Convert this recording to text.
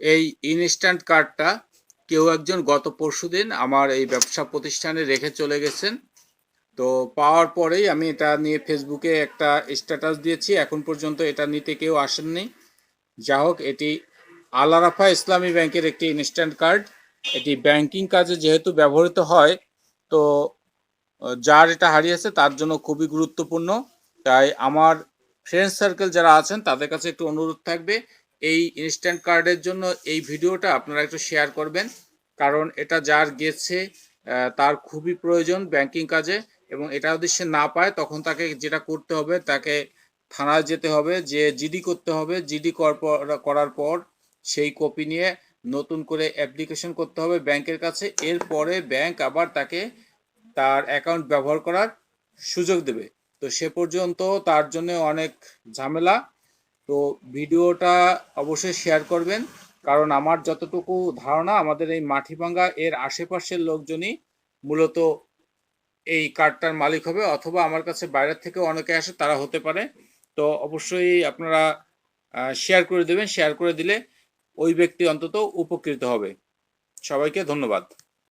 এই ইনস্ট্যান্ট কার্ডটা কেউ একজন গত পরশুদিন আমার এই ব্যবসা প্রতিষ্ঠানে রেখে চলে গেছেন। তো পাওয়ার পরেই আমি এটা নিয়ে ফেসবুকে একটা স্ট্যাটাস দিয়েছি। এখন পর্যন্ত এটা নিতে কেউ আসেননি। যা হোক, এটি আলারাফা ইসলামী ব্যাংকের একটি ইনস্ট্যান্ট কার্ড এটি ব্যাংকিং কাজে যেহেতু ব্যবহৃত হয়, তো যার এটা হারিয়েছে তার জন্য খুবই গুরুত্বপূর্ণ। তাই আমার ফ্রেন্ড সার্কেল যারা আছেন তাদের কাছে একটু অনুরোধ থাকবে এই ইনস্ট্যান্ট কার্ডের জন্য এই ভিডিওটা আপনারা একটু শেয়ার করবেন। কারণ এটা যার গেছে তার খুবই প্রয়োজন ব্যাংকিং কাজে এবং এটা যদি সে না পায়, তখন তাকে যেটা করতে হবে, তাকে থানায় যেতে হবে, যে জিডি করতে হবে। জিডি করার পর সেই কপি নিয়ে নতুন করে অ্যাপ্লিকেশন করতে হবে ব্যাংকের কাছে। এরপরে ব্যাংক আবার তাকে তার অ্যাকাউন্ট ব্যবহার করার সুযোগ দেবে। তো সে পর্যন্ত তার জন্য অনেক ঝামেলা। তো ভিডিওটা অবশ্যই শেয়ার করবেন। কারণ আমার যতটুকু ধারণা, আমাদের এই মাটিভাঙ্গা এর আশেপাশের লোকজনই মূলত এই কার্ডটার মালিক হবে, অথবা আমার কাছে বাইরের থেকে অনেকে আসে, তারা হতে পারে। তো অবশ্যই আপনারা শেয়ার করে দেবেন। শেয়ার করে দিলে ওই ব্যক্তি অন্তত উপকৃত হবে। সবাইকে ধন্যবাদ।